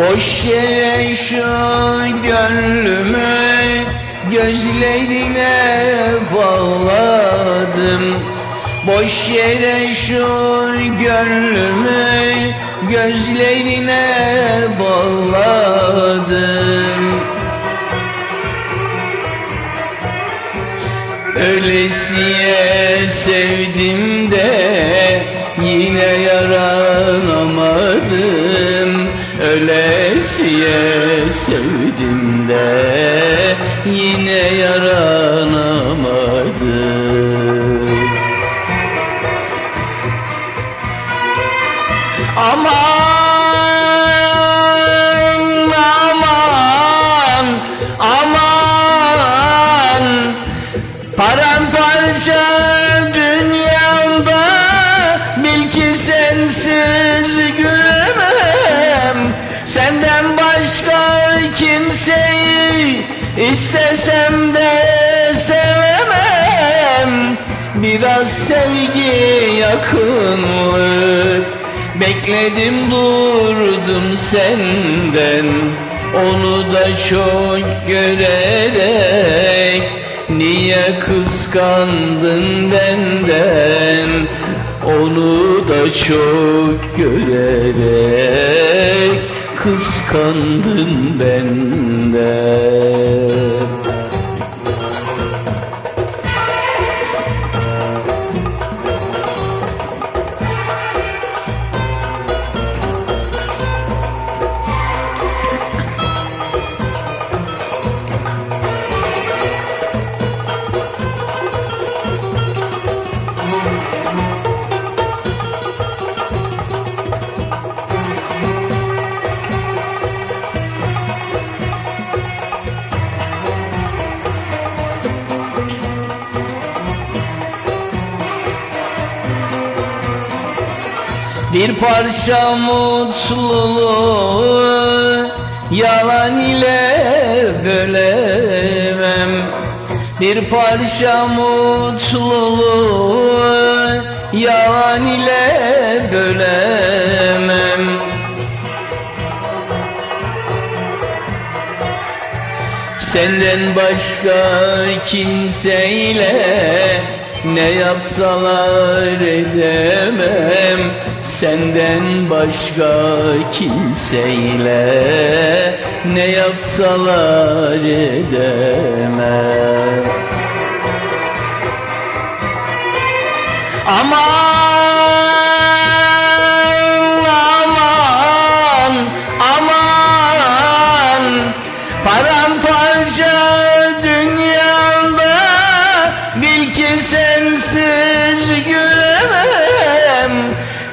Boş yere şu gönlümü gözlerine bağladım. Boş yere şu gönlümü gözlerine bağladım. Öylesiye sevdim de yine yaranamadım Öylesiye sevdim de yine yaranamadım Aman istesem de sevemem. Biraz sevgi yakınlık Bekledim durdum senden. Onu da çok görerek. Niye kıskandın benden? Onu da çok görerek Kıskandın benden Bir parça mutluluğu yalan ile bölemem. Bir parça mutluluğu yalan ile bölemem. Senden başka kimseyle ne yapsalar edemem Senden başka kimseyle. Ne yapsalar edemem. Aman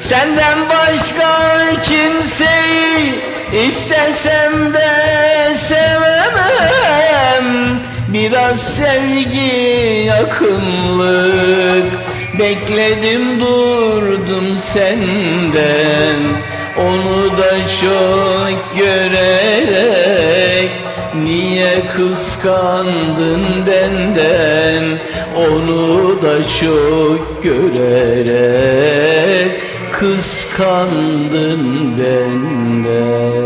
Senden başka kimseyi istesem de sevemem. Biraz sevgi yakınlık Bekledim durdum senden. Onu da çok görerek. Niye kıskandın benden? Onu da çok görerek Kıskandın benden